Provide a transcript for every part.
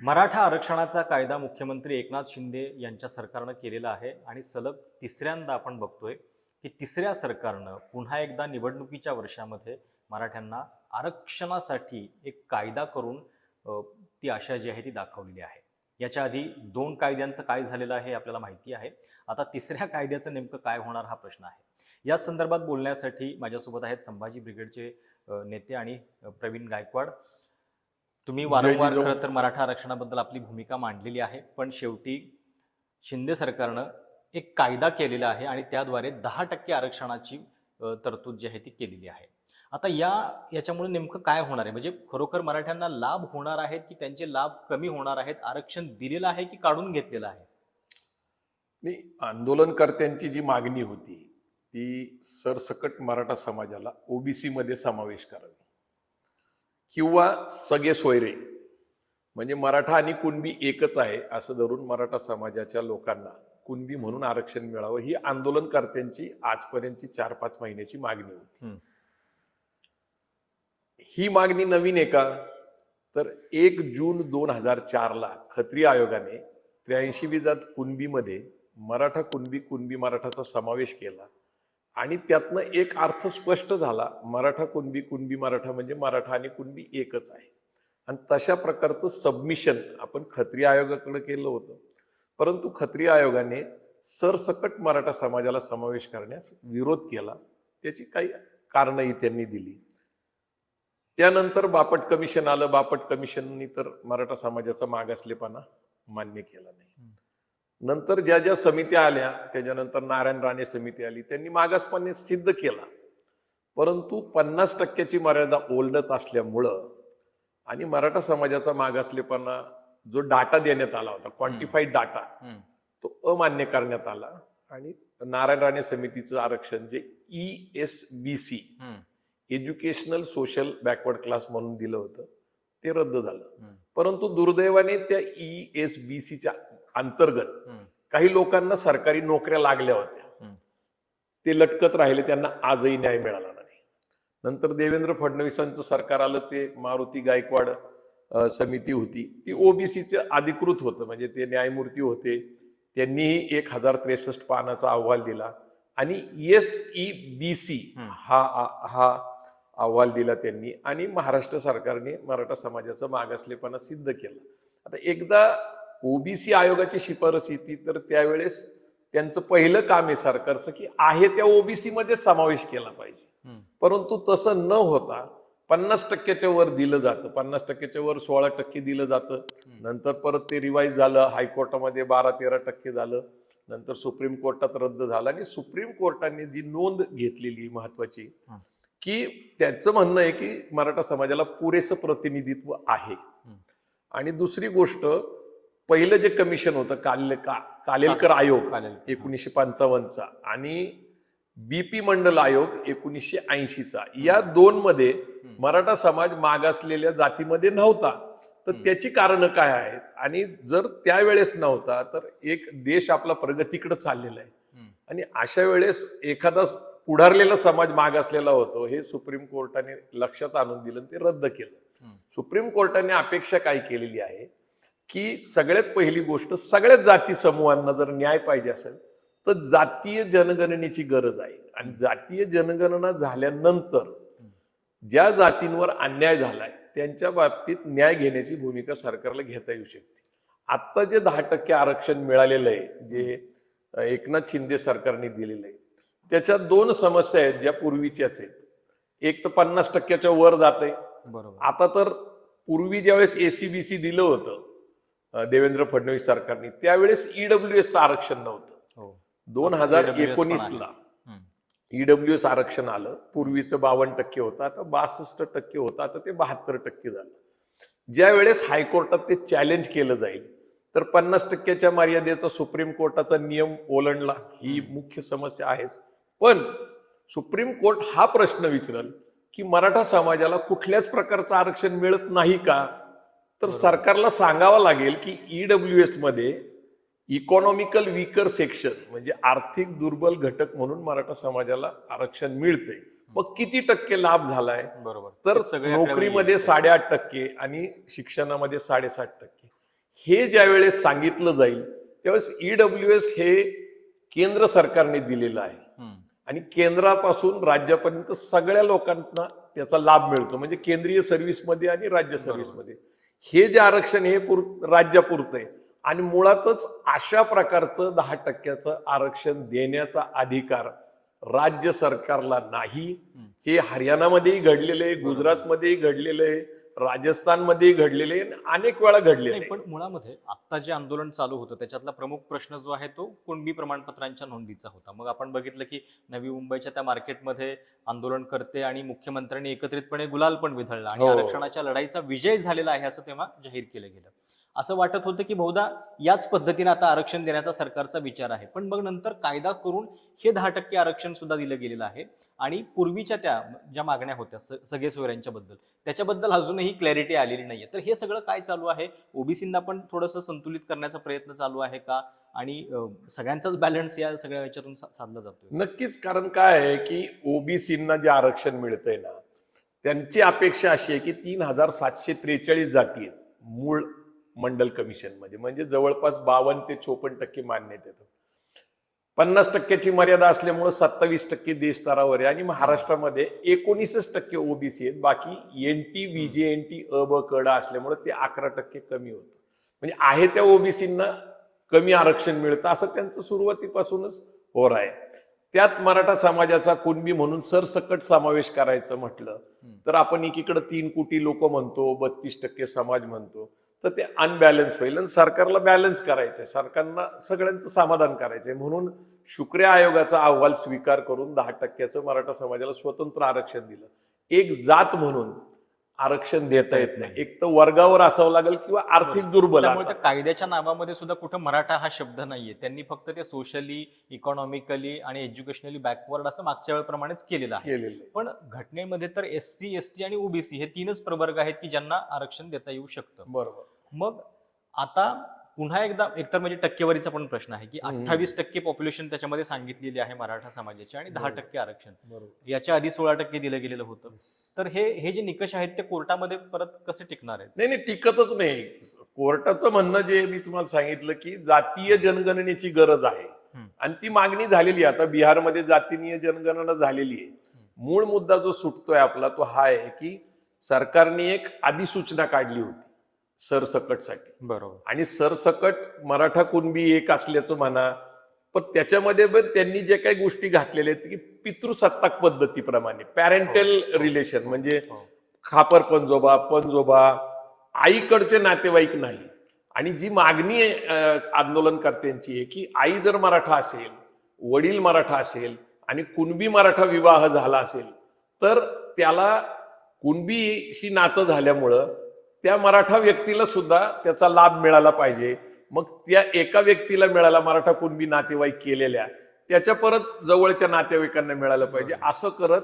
मराठा आरक्षणाचा कायदा मुख्यमंत्री एकनाथ शिंदे यांच्या सरकारनं केलेला आहे आणि सलग तिसऱ्यांदा आपण बघतोय की तिसऱ्या सरकारनं पुन्हा एकदा निवडणुकीच्या वर्षामध्ये मराठ्यांना आरक्षणासाठी एक कायदा करून ती आशा जी आहे ती दाखवलेली आहे. याच्या आधी दोन कायद्यांचं काय झालेलं आहे हे आपल्याला माहिती आहे. आता तिसऱ्या कायद्याचं नेमकं काय होणार हा प्रश्न आहे. या संदर्भात बोलण्यासाठी माझ्यासोबत आहेत संभाजी ब्रिगेडचे नेते आणि प्रवीण गायकवाड. तुम्ही वारंवार. खरं तर मराठा आरक्षणाबद्दल आपली भूमिका मांडलेली आहे पण शेवटी शिंदे सरकारनं एक कायदा केलेला आहे आणि त्याद्वारे दहा टक्के आरक्षणाची तरतूद जी आहे ती केलेली आहे. आता या याच्यामुळे नेमकं काय होणार आहे? म्हणजे खरोखर मराठ्यांना लाभ होणार आहेत की त्यांचे लाभ कमी होणार आहेत? आरक्षण दिलेलं आहे की काढून घेतलेलं आहे? नाही आंदोलनकर्त्यांची जी मागणी होती ती सरसकट मराठा समाजाला ओबीसी मध्ये समावेश करावी. किंवा सगळे सोयरे. म्हणजे मराठा आणि कुणबी एकच आहे असं धरून मराठा समाजाच्या लोकांना कुणबी म्हणून आरक्षण मिळावं ही आंदोलनकर्त्यांची आजपर्यंतची चार पाच महिन्याची मागणी होती. ही. मागणी नवीन आहे का? तर एक जून दोन हजार चारला खत्री आयोगाने त्र्याऐंशी विजात कुणबीमध्ये मराठा कुणबी कुणबी मराठाचा समावेश केला. आणि त्यातनं एक अर्थ स्पष्ट झाला. मराठा कुणबी कुणबी मराठा म्हणजे मराठा आणि कुणबी एकच आहे. आणि तशा प्रकारचं सबमिशन आपण खत्री आयोगाकडे केलं होतं. परंतु खत्री आयोगाने सरसकट मराठा समाजाला समावेश करण्यास विरोध केला. त्याची काही कारणंही त्यांनी दिली. त्यानंतर बापट कमिशन आलं. बापट कमिशननी तर मराठा समाजाचा मागासलेपणा मान्य केला नाही. नंतर ज्या ज्या समित्या आल्या त्याच्यानंतर नारायण राणे समिती आली त्यांनी मागासपणे सिद्ध केला परंतु पन्नास टक्क्याची मर्यादा ओलडत असल्यामुळं आणि मराठा समाजाचा मागासलेपणा जो डाटा देण्यात आला होता क्वांटिफाईड डाटा. तो अमान्य करण्यात आला आणि नारायण राणे समितीचं आरक्षण जे E E S B C. Educational social backward class म्हणून दिलं होतं ते रद्द झालं. परंतु दुर्दैवाने त्या E ई एस बी सीच्या अंतर्गत. काही लोकांना सरकारी नोकऱ्या लागल्या होत्या. ते लटकत राहिले त्यांना आजही न्याय मिळाला नाही. नंतर देवेंद्र फडणवीसांचं सरकार आलं ते मारुती गायकवाड समिती होती. ती ओबीसीचं अधिकृत होतं म्हणजे ते न्यायमूर्ती होते. त्यांनीही एक हजार त्रेसष्ट पानाचा अहवाल दिला. आणि एस ई बी सी. हा हा अहवाल दिला त्यांनी. आणि महाराष्ट्र सरकारने मराठा समाजाचा मागासलेपणा सिद्ध केला. आता एकदा ओबीसी आयोगाची शिफारस येते तर त्यावेळेस त्यांचं पहिलं काम आहे सरकारचं की आहे त्या ओबीसी मध्ये समावेश केला पाहिजे. परंतु तसं न होता पन्नास टक्क्याच्या वर दिलं जातं पन्नास टक्क्याच्या वर सोळा टक्के दिलं जातं. नंतर परत ते रिवाईज झालं हायकोर्टामध्ये बारा तेरा टक्के झालं नंतर सुप्रीम कोर्टात रद्द झालं. आणि सुप्रीम कोर्टाने जी नोंद घेतलेली महत्वाची. की त्यांचं म्हणणं आहे की मराठा समाजाला पुरेसं प्रतिनिधित्व आहे. आणि दुसरी गोष्ट पहिलं जे कमिशन होतं काल का कालेलकर आयोग. एकोणीसशे पंचावन्नचा आणि बीपी मंडल आयोग एकोणीसशे ऐंशीचा. या दोन मध्ये मराठा समाज मागासलेल्या जातीमध्ये नव्हता. तर त्याची कारणं काय आहेत? आणि जर त्यावेळेस नव्हता तर एक देश आपला प्रगतीकडे चाललेला आहे. आणि अशा वेळेस एखादा पुढारलेला समाज मागासलेला होतो हे सुप्रीम कोर्टाने लक्षात आणून दिलं ते रद्द केलं. सुप्रीम कोर्टाने अपेक्षा काय केलेली आहे? की सगळ्यात पहिली गोष्ट सगळ्याच जाती समूहांना जर न्याय पाहिजे असेल तर जातीय जनगणनेची गरज आहे. आणि जातीय जनगणना झाल्यानंतर ज्या जातींवर अन्याय झालाय त्यांच्या बाबतीत न्याय घेण्याची भूमिका सरकारला घेता येऊ शकते. आत्ता जे दहा टक्के आरक्षण मिळालेलं आहे जे एकनाथ शिंदे सरकारने दिलेलं आहे त्याच्यात दोन समस्या आहेत ज्या पूर्वीच्याच आहेत. एक तर पन्नास टक्क्याच्या वर जात आहे बरोबर. आता तर पूर्वी ज्यावेळेस एसीबीसी दिलं होतं देवेंद्र फडणवीस सरकारने त्यावेळेस ईडब्ल्यू एस आरक्षण नव्हतं. हो. दोन हजार. एकोणीसला हम्म. ईडब्ल्यू एस आरक्षण आलं. पूर्वीचं बावन्न टक्के होतं आता बासष्ट टक्के होतं आता ते बहात्तर टक्के झालं. ज्या वेळेस हायकोर्टात ते चॅलेंज केलं जाईल तर पन्नास टक्क्याच्या मर्यादेचा सुप्रीम कोर्टाचा नियम ओलांडला. ही मुख्य समस्या आहेच. पण सुप्रीम कोर्ट हा प्रश्न विचारल की मराठा समाजाला कुठल्याच प्रकारचं आरक्षण मिळत नाही का? तर सरकारला सांगावं लागेल की ईडब्ल्यू एसमध्ये इकॉनॉमिकल वीकर सेक्शन म्हणजे आर्थिक दुर्बल घटक म्हणून मराठा समाजाला आरक्षण मिळतंय. मग किती टक्के लाभ झालाय? बरोबर. तर नोकरीमध्ये. साडेआठ टक्के आणि शिक्षणामध्ये साडेसात टक्के. हे ज्यावेळेस सांगितलं जाईल त्यावेळेस ईडब्ल्यू एस हे केंद्र सरकारने दिलेलं आहे. आणि केंद्रापासून राज्यापर्यंत सगळ्या लोकांना त्याचा लाभ मिळतो. म्हणजे केंद्रीय सर्व्हिसमध्ये आणि राज्य सर्व्हिसमध्ये हे जे आरक्षण हे पुर राज्यापुरतं आहे आणि मुळातच अशा प्रकारचं दहा टक्क्याचं आरक्षण देण्याचा अधिकार राज्य सरकारला नाही. हे हरियाणामध्येही घडलेलं आहे गुजरातमध्येही घडलेलं आहे राजस्थानमध्येही घडलेलं आहे अनेक वेळा घडलेलं. आहे पण मुळामध्ये आता जे आंदोलन चालू होतं त्याच्यातला प्रमुख प्रश्न जो आहे तो कुणबी प्रमाणपत्रांच्या नोंदीचा होता. मग आपण बघितलं की नवी मुंबईच्या त्या मार्केटमध्ये आंदोलन करते आणि मुख्यमंत्र्यांनी एकत्रितपणे गुलाल पण विधळला आणि हो. आरक्षणाच्या लढाईचा विजय झालेला आहे असं तेव्हा जाहीर केलं गेलं. असं वाटत होतं की बहुधा याच पद्धतीने आता आरक्षण देण्याचा सरकारचा विचार आहे. पण मग नंतर कायदा करून हे दहा टक्के आरक्षण सुद्धा दिलं गेलेलं आहे. आणि पूर्वीच्या त्या ज्या मागण्या होत्या सगळे सोयऱ्यांच्याबद्दल त्याच्याबद्दल अजूनही क्लॅरिटी आलेली नाहीये. तर हे सगळं काय चालू आहे? ओबीसींना पण थोडंसं संतुलित करण्याचा प्रयत्न चालू आहे का? आणि सगळ्यांचाच बॅलन्स या सगळ्या याच्यातून सा- साधला जातोय. नक्कीच कारण काय आहे की ओबीसींना जे आरक्षण मिळतंय ना त्यांची अपेक्षा अशी आहे की तीन हजार सातशे त्रेचाळीस जाती आहेत. मूळ मंडल कमिशनमध्ये. म्हणजे जवळपास बावन्न ते चोपन्न टक्के मान्यता येतात पन्नास टक्क्याची मर्यादा असल्यामुळे सत्तावीस टक्के देश स्तरावर आहे. आणि महाराष्ट्रामध्ये एकोणीसच टक्के ओबीसी आहेत. बाकी N T V J N T अ ब कडा असल्यामुळे ते अकरा टक्के कमी होतं. म्हणजे आहे त्या ओबीसींना कमी आरक्षण मिळतं असं त्यांचं सुरुवातीपासूनच होर आहे. त्यात मराठा समाजाचा कुणबी म्हणून सरसकट समावेश करायचं म्हटलं तर आपण एकीकडे तीन कोटी लोक म्हणतो बत्तीस टक्के समाज म्हणतो तर ते अनबॅलन्स होईल आणि सरकारला बॅलन्स करायचंय. सरकारला सगळ्यांचं समाधान करायचंय. म्हणून शुक्रे आयोगाचा अहवाल स्वीकार करून दहा टक्क्याचं मराठा समाजाला स्वतंत्र आरक्षण दिलं. एक जात म्हणून आरक्षण देता येत नाही. एक तर वर्गावर असावं लागेल किंवा आर्थिक दुर्बल आता. त्या कायद्याच्या नावामध्ये सुद्धा कुठं मराठा हा शब्द नाहीये. त्यांनी फक्त ते सोशली इकॉनॉमिकली आणि एज्युकेशनली बॅकवर्ड असं मागच्या वेळेप्रमाणेच केलेलं आहे. केलेलं आहे. पण घटनेमध्ये तर एस सी एस टी आणि ओबीसी हे तीनच प्रवर्ग आहेत की ज्यांना आरक्षण देता येऊ शकतं. बरोबर. मग आता पुन्हा एकदा एकतर म्हणजे टक्केवारीचा पण प्रश्न आहे की. अठ्ठावीस टक्के पॉप्युलेशन त्याच्यामध्ये सांगितलेली आहे मराठा समाजाची आणि दहा. टक्के आरक्षण. बरोबर. याच्या आधी सोळा टक्के दिलं गेलेलं होतं. तर हे हे जे निकष आहेत ते कोर्टामध्ये परत कसे टिकणार आहेत? नाही नाही टिकतच नाही. कोर्टाचं म्हणणं जे मी तुम्हाला सांगितलं की जातीय जनगणनेची गरज आहे. आणि ती मागणी झालेली आहे. आता बिहारमध्ये जातीय जनगणना झालेली आहे. मूळ मुद्दा जो सुटतोय आपला तो हा आहे की सरकारने एक अधिसूचना काढली होती. सरसकटसाठी बरोबर आणि सरसकट मराठा कुणबी एक असल्याचं म्हणा पण त्याच्यामध्ये पण त्यांनी जे काही गोष्टी घातलेल्या आहेत की पितृसत्ताक पद्धतीप्रमाणे पॅरेंटल हो. रिलेशन म्हणजे हो. खापर पंजोबा पंजोबा आईकडचे नातेवाईक नाही आणि जी मागणी आंदोलनकर्त्यांची आहे की आई जर मराठा असेल वडील मराठा असेल आणि कुणबी मराठा विवाह झाला असेल तर त्याला कुणबीशी नातं झाल्यामुळं त्या मराठा व्यक्तीला सुद्धा त्याचा लाभ मिळाला पाहिजे. मग त्या एका व्यक्तीला मिळाला मराठा कुणबी नातेवाईक केलेल्या त्याच्या परत जवळच्या नातेवाईकांना मिळालं पाहिजे. असं करत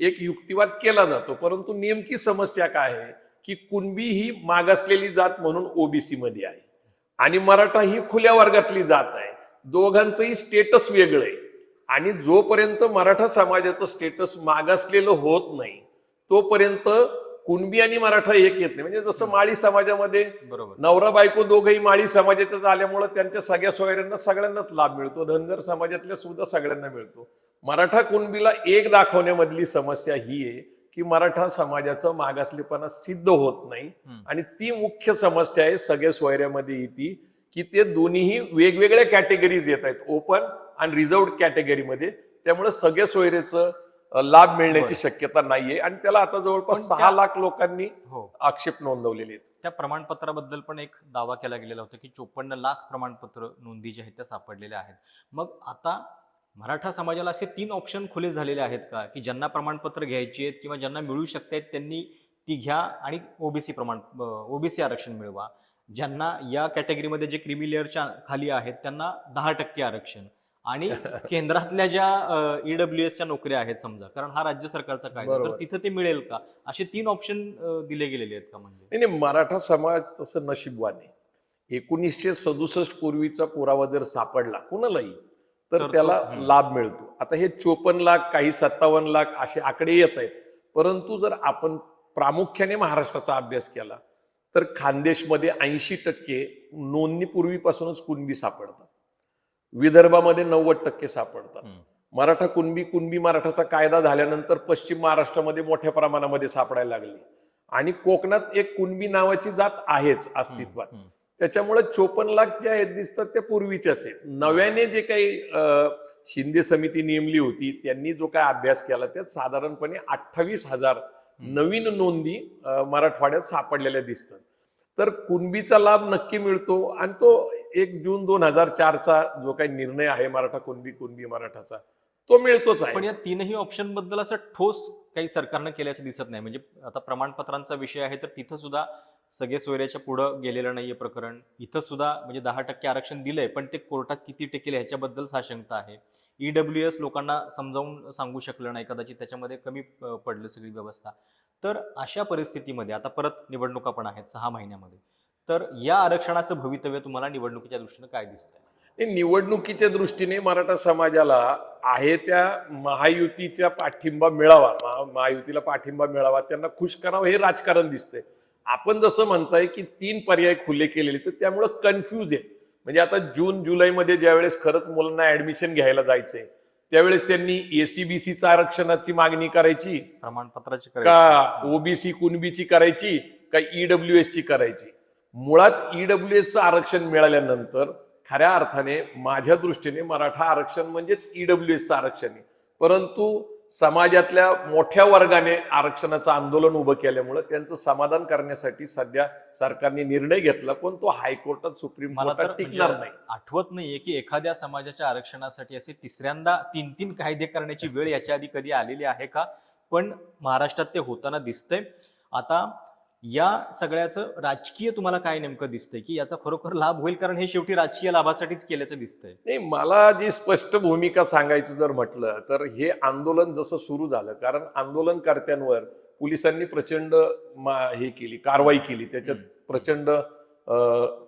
एक युक्तिवाद केला जातो. परंतु नेमकी समस्या काय आहे? की कुणबी ही मागासलेली जात म्हणून ओबीसी मध्ये आहे. आणि मराठा ही खुल्या वर्गातली जात आहे. दोघांचंही स्टेटस वेगळं आहे. आणि जोपर्यंत मराठा समाजाचं स्टेटस मागासलेलं होत नाही तोपर्यंत कुणबी आणि मराठा एक येत नाही. म्हणजे जसं माळी समाजामध्ये बरोबर. नवरा बायको दोघंही माळी समाजाचे झाल्यामुळं त्यांच्या सगळ्या सोयऱ्यांना सगळ्यांनाच लाभ मिळतो. धनगर समाजातल्या सुद्धा सगळ्यांना मिळतो. मराठा कुणबीला एक दाखवण्यामधली समस्या ही आहे की मराठा समाजाचं मागासलेपणा सिद्ध होत नाही. आणि ती मुख्य समस्या आहे सगळ्या सोयऱ्यामध्ये येते की ते दोन्हीही वेगवेगळ्या कॅटेगरीज येत आहेत. ओपन आणि रिझर्वड कॅटेगरीमध्ये त्यामुळे सगळ्या सोयरेचं लाभ मिळण्याची शक्यता नाहीये. आणि त्याला आता जवळपास सहा लाख लोकांनी हो. आक्षेप नोंदवलेले आहेत. त्या प्रमाणपत्राबद्दल पण एक दावा केला गेलेला होता की चोपन्न लाख प्रमाणपत्र नोंदी जे आहेत त्या सापडलेल्या आहेत. मग आता मराठा समाजाला असे तीन ऑप्शन खुले झालेले आहेत का? की ज्यांना प्रमाणपत्र घ्यायची आहेत किंवा ज्यांना मिळू शकतायत त्यांनी ती घ्या आणि ओबीसी प्रमाण ओबीसी आरक्षण मिळवा. ज्यांना या कॅटेगरीमध्ये जे क्रिमी लेअरच्या खाली आहेत त्यांना दहा टक्के आरक्षण. आणि केंद्रातल्या ज्या ईडब्ल्यू एसच्या नोकऱ्या आहेत समजा कारण हा राज्य सरकारचा कायदा तर. तिथं ते मिळेल का? असे तीन ऑप्शन दिले गेलेले आहेत का म्हणजे? नाही मराठा समाज तसं नशीबवान एकोणीसशे सदुसष्ट पूर्वीचा पुरावा जर सापडला कुणालाही तर त्याला. लाभ मिळतो. आता हे चोपन्न लाख काही सत्तावन्न लाख असे आकडे येत आहेत. परंतु जर आपण प्रामुख्याने महाराष्ट्राचा अभ्यास केला तर खानदेशमध्ये ऐंशी टक्के नोंदणीपूर्वीपासूनच कुणबी सापडतात. विदर्भामध्ये नव्वद टक्के सापडतात. मराठा कुणबी कुणबी मराठाचा कायदा झाल्यानंतर पश्चिम महाराष्ट्रामध्ये मोठ्या प्रमाणामध्ये सापडायला लागली. आणि कोकणात एक कुणबी नावाची जात आहेच अस्तित्वात. त्याच्यामुळे चोपन्न लाख जे आहेत दिसतात त्या पूर्वीच्याच आहेत. नव्याने जे काही शिंदे समिती नेमली होती त्यांनी जो काय अभ्यास केला त्यात साधारणपणे अठ्ठावीस हजार नवीन नोंदी मराठवाड्यात सापडलेल्या दिसतात. तर कुणबीचा लाभ नक्की मिळतो आणि तो एक जून दोन हजार चारचा जो काही निर्णय आहे मराठा कुणबी कुणबी मराठाचा तो मिळतोच पण या तीनही ऑप्शनबद्दल असं ठोस काही सरकारनं केल्याचं दिसत नाही. म्हणजे आता प्रमाणपत्रांचा विषय आहे तर तिथं सुद्धा सगळे सोयऱ्याच्या पुढं गेलेलं नाहीये प्रकरण. इथं सुद्धा म्हणजे दहा टक्के आरक्षण दिलंय पण ते कोर्टात किती टिकेल ह्याच्याबद्दल साशंकता आहे. ईडब्ल्यू एस लोकांना समजावून सांगू शकलं नाही कदाचित त्याच्यामध्ये कमी पडलं सगळी व्यवस्था. तर अशा परिस्थितीमध्ये आता परत निवडणुका पण आहेत सहा महिन्यामध्ये. तर या आरक्षणाचं भवितव्य तुम्हाला निवडणुकीच्या दृष्टीनं काय दिसतंय? निवडणुकीच्या दृष्टीने मराठा समाजाला आहे त्या महायुतीचा पाठिंबा मिळावा महा- महायुतीला पाठिंबा मिळावा त्यांना खुश करावं हे राजकारण दिसतंय. आपण जसं म्हणताय की तीन पर्याय खुले केलेले तर त्यामुळं कन्फ्यूज आहे म्हणजे आता जून जुलैमध्ये ज्यावेळेस खरंच मुलांना ऍडमिशन घ्यायला जायचंय त्यावेळेस त्यांनी एसीबीसीचा आरक्षणाची मागणी करायची प्रमाणपत्राची का ओबीसी कुणबीची करायची का ईडब्ल्यू ची करायची. मुळात ईडब्ल्यू एसचं आरक्षण मिळाल्यानंतर खऱ्या अर्थाने माझ्या दृष्टीने मराठा आरक्षण म्हणजेच ईडब्ल्यू एसचं आरक्षण आहे. परंतु समाजातल्या मोठ्या वर्गाने आरक्षणाचं आंदोलन उभं केल्यामुळं त्यांचं समाधान करण्यासाठी सध्या सरकारने निर्णय घेतला पण तो हायकोर्टात सुप्रीम मला तर कोर्टात टिकणार म्हणजे नाही. आठवत नाहीये की एखाद्या समाजाच्या आरक्षणासाठी असे तिसऱ्यांदा तीन तीन कायदे करण्याची वेळ याच्या आधी कधी आलेली आहे का? पण महाराष्ट्रात ते होताना दिसतंय. आता या सगळ्याचं राजकीय तुम्हाला काय नेमकं दिसतंय? की याचा खरोखर लाभ होईल? कारण हे शेवटी राजकीय लाभासाठीच केल्याचं दिसतंय. नाही मला जी स्पष्ट भूमिका सांगायचं जर म्हटलं तर हे आंदोलन जसं सुरू झालं कारण आंदोलनकर्त्यांवर पोलिसांनी प्रचंड मा- हे केली कारवाई केली. त्याच्यात प्रचंड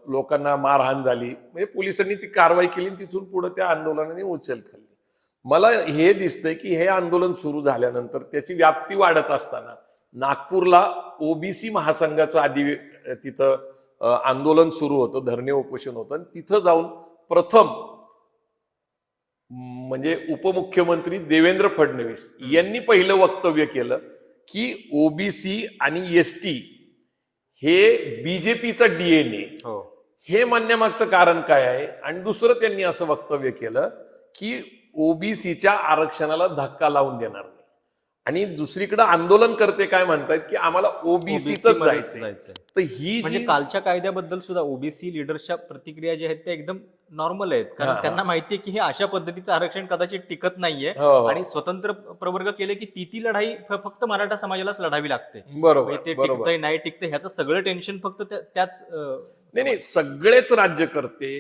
लोकांना मारहाण झाली. म्हणजे पोलिसांनी ती कारवाई केली आणि तिथून पुढे त्या आंदोलनाने उचल खाल्ली. मला हे दिसतंय की हे आंदोलन सुरू झाल्यानंतर त्याची व्याप्ती वाढत असताना नागपूरला ओबीसी महासंघाचं आधी तिथं आंदोलन सुरू होतं धरणे उपोषण होतं आणि तिथं जाऊन प्रथम म्हणजे उपमुख्यमंत्री देवेंद्र फडणवीस यांनी पहिलं वक्तव्य केलं की ओबीसी आणि एस टी हे बीजेपीचा डीएनए हो. हे म्हणण्यामागचं कारण काय आहे? आणि दुसरं त्यांनी असं वक्तव्य केलं की ओबीसीच्या आरक्षणाला धक्का लावून देणार आणि दुसरीकडे आंदोलन करते काय म्हणतायत की आम्हाला ओबीसीच जायचंय. तर ही म्हणजे जी कालच्या कायद्याबद्दल सुद्धा ओबीसी लिडर्सच्या प्रतिक्रिया ज्या आहेत त्या एकदम नॉर्मल आहेत कारण. त्यांना माहितीये की हे अशा पद्धतीचं आरक्षण कदाचित टिकत नाहीये हो, हो. आणि स्वतंत्र प्रवर्ग केले की ती ती लढाई फक्त मराठा समाजालाच लढावी लागते बरोबर म्हणजे ते टिकतंय नाही टिकतंय ह्याचं सगळं टेन्शन फक्त त्या- त्याच नाही नाही सगळेच राज्यकर्ते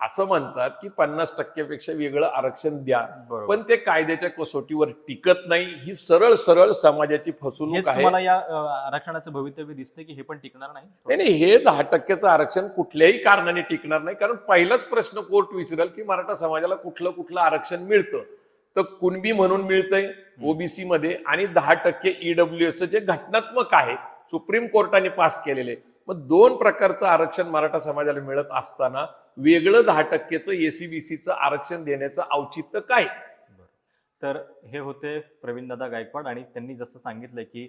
असं म्हणतात की पन्नास टक्क्यापेक्षा वेगळं आरक्षण द्या. पण ते कायद्याच्या कसोटीवर टिकत नाही. ही सरळ सरळ समाजाची फसवणूक आहे तुम्हाला या आरक्षणाचं भवितव्य दिसतंय की हे पण टिकणार नाही? नाही नाही हे दहा टक्क्याचं आरक्षण कुठल्याही कारणाने टिकणार नाही. कारण पहिलाच प्रश्न कोर्ट विचारेल की मराठा समाजाला कुठलं कुठलं आरक्षण मिळतं. तर कुणबी म्हणून मिळतंय ओबीसी मध्ये आणि दहा टक्के ईडब्ल्यू एस जे घटनात्मक आहे सुप्रीम कोर्टाने पास केलेले. मग दोन प्रकारचं आरक्षण मराठा समाजाला मिळत असताना वेगळं दहा टक्केचं एसीबीसीचं आरक्षण देण्याचं औचित्य काय? तर हे होते प्रवीण दादा गायकवाड आणि त्यांनी जसं सांगितलं की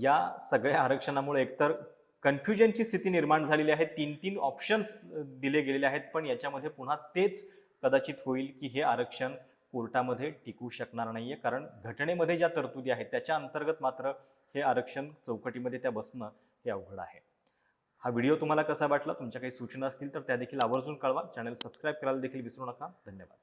या सगळ्या आरक्षणामुळे एकतर कन्फ्युजनची स्थिती निर्माण झालेली आहे तीन तीन ऑप्शन्स दिले गेलेले आहेत पण याच्यामध्ये पुन्हा तेच कदाचित होईल की हे आरक्षण कोर्टामध्ये टिकू शकणार नाही आहे कारण घटनेमध्ये ज्या तरतुदी आहेत त्याच्या अंतर्गत मात्र हे आरक्षण चौकटीमध्ये त्या बसणं हे अवघड आहे. हा व्हिडिओ तुम्हाला कसा वाटला? तुमच्या काही सूचना असतील तर त्या देखील आवर्जून कळवा. चॅनल सबस्क्राईब करायला देखील विसरू नका. धन्यवाद.